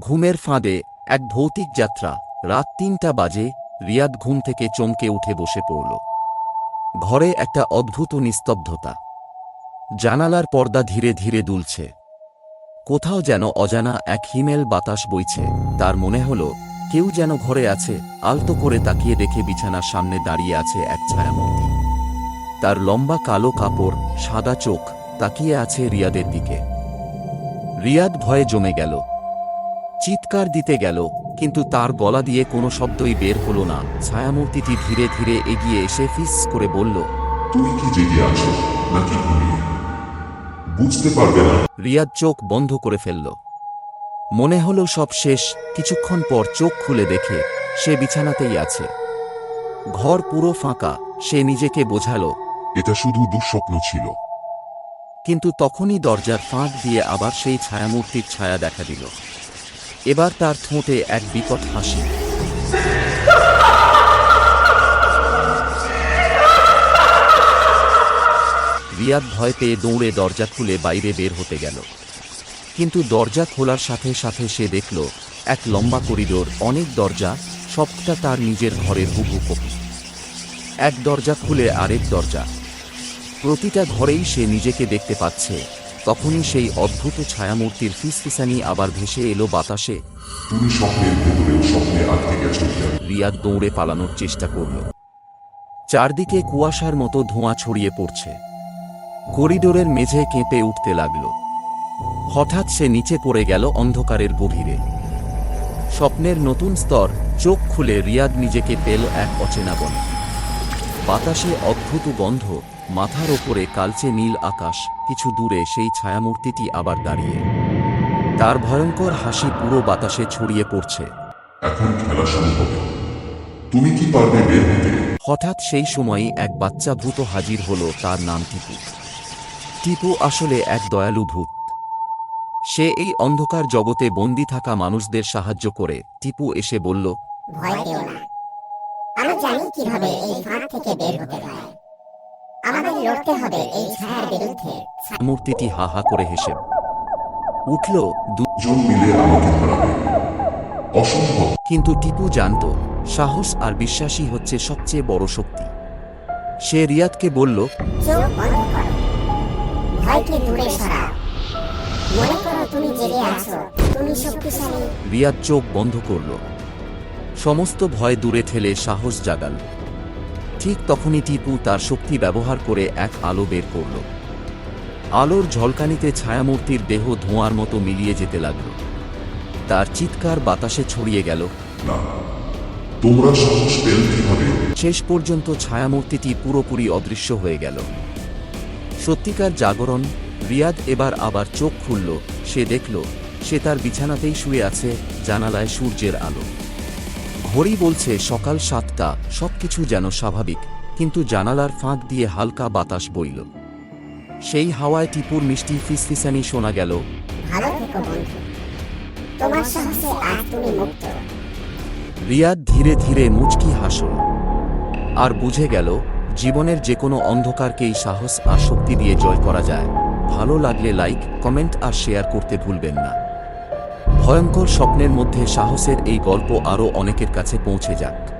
ঘুমের ফাঁদে এক ভৌতিক যাত্রা। রাত তিনটা বাজে, রিয়াদ ঘুম থেকে চমকে উঠে বসে পড়ল। ঘরে একটা অদ্ভুত নিস্তব্ধতা। জানালার পর্দা ধীরে ধীরে দুলছে। কোথাও যেন অজানা এক হিমেল বাতাস বইছে। তার মনে হল, কেউ যেন ঘরে আছে, আলতো করে তাকিয়ে দেখে বিছানার সামনে দাঁড়িয়ে আছে এক ছায়ামূর্তি। তার লম্বা কালো কাপড়, সাদা চোখ, তাকিয়ে আছে রিয়াদের দিকে। রিয়াদ ভয়ে জমে গেল। চিৎকার দিতে গেল কিন্তু তার গলা দিয়ে কোনো শব্দই বের হলো না। ছায়ামূর্তিটি ধীরে ধীরে এগিয়ে এসে ফিস করে বলল তুমি কি জেগে আছো নাকি ঘুমিয়ে? বুঝতে পারবে না। রিয়াদ চোখ বন্ধ করে ফেলল। মনে হলো সব শেষ কিছুক্ষণ পর চোখ খুলে দেখে সে বিছানাতেই আছে। ঘর পুরো ফাঁকা সে নিজেকে বোঝালো। এটা শুধু দুঃস্বপ্ন ছিল। কিন্তু তখনই দরজার ফাঁক দিয়ে আবার সেই ছায়ামূর্তির ছায়া দেখা দিল। এবার তার ঠোঁটে এক বিকট হাসি। রিয়াদ ভয় পেয়ে দৌড়ে দরজা খুলে বাইরে বের হতে গেল। কিন্তু দরজা খোলার সাথে সাথে সে দেখল, এক লম্বা করিডোর, অনেক দরজা, সবটা তার নিজের ঘরের হুবহু কপি এক দরজা খুলে আরেক দরজা। প্রতিটা ঘরেই সে নিজেকে দেখতে পাচ্ছে। তখনই সেই অদ্ভুত ছায়ামূর্তির ফিসফিসানি আবার ভেসে এলো বাতাসে। তুমি স্বপ্নের ভেতরেও স্বপ্নে আটকে গেছো রিয়াদ দৌড়ে পালানোর চেষ্টা করল। চারদিকে কুয়াশার মতো ধোঁয়া ছড়িয়ে পড়ছে। করিডোরের মেঝে কেঁপে উঠতে লাগল। হঠাৎ সে নিচে পড়ে গেল অন্ধকারের গভীরে। স্বপ্নের নতুন স্তর চোখ খুলে রিয়াদ নিজেকে পেল এক অচেনা বনে। বাতাসে অদ্ভুত গন্ধ মাথার ওপরে কালচে নীল আকাশ কিছু দূরে সেই ছায়ামূর্তিটি আবার দাঁড়িয়ে। তার ভয়ঙ্কর হাসি পুরো বাতাসে ছড়িয়ে পড়ছে। এখন খেলা শুরু হবে। তুমি কি পারবে বের হতে? হঠাৎ সেই সময়ই এক বাচ্চা ভূত হাজির হলো তার নাম টিপু। টিপু আসলে এক দয়ালু ভূত। সে এই অন্ধকার জগতে বন্দি থাকা মানুষদের সাহায্য করে। টিপু এসে বলল ভয় পেও না। আমি জানি কীভাবে এই ফাঁক থেকে বের হতে হয়। আমাদের লড়তে হবে এই ছায়ার বিরুদ্ধে। মূর্তিটি হা হা করে হেসে উঠল দু- জন মিলে আমাকে হারাবে অসম্ভব। কিন্তু টিপু জানত সাহস আর বিশ্বাসই হচ্ছে সবচেয়ে বড় শক্তি। সে রিয়াদকে বলল রিয়াদ চোখ বন্ধ করল। সমস্ত ভয় দূরে ঠেলে সাহস জাগাল। ঠিক তখনই টিপু তার শক্তি ব্যবহার করে এক আলো বের করল। আলোর ঝলকানিতে ছায়ামূর্তির দেহ ধোঁয়ার মতো মিলিয়ে যেতে লাগল। তার চিৎকার বাতাসে ছড়িয়ে গেল। তোমরা সাহস পেল কীভাবে? শেষ পর্যন্ত ছায়ামূর্তিটি পুরোপুরি অদৃশ্য হয়ে গেল। সত্যিকার জাগরণ রিয়াদ এবার আবার চোখ খুলল সে দেখল সে তার বিছানাতেই শুয়ে আছে জানালায় সূর্যের আলো। ঘড়ি বলছে সকাল সাতটা সবকিছু যেন স্বাভাবিক। কিন্তু জানালার ফাঁক দিয়ে হালকা বাতাস বইল। সেই হাওয়ায় টিপুর মিষ্টি ফিসফিসানি শোনা গেল। ভালো থেকো বন্ধু। তোমার সাহসে আজ তুমি মুক্ত। রিয়াদ ধীরে ধীরে মুচকি হাসল। আর বুঝে গেল জীবনের যে কোনো অন্ধকারকেই সাহস আর শক্তি দিয়ে জয় করা যায়। ভালো লাগলে লাইক কমেন্ট আর শেয়ার করতে ভুলবেন না। ভয়ঙ্কর স্বপ্নের মধ্যে সাহসের এই গল্প আরও অনেকের কাছে পৌঁছে যাক।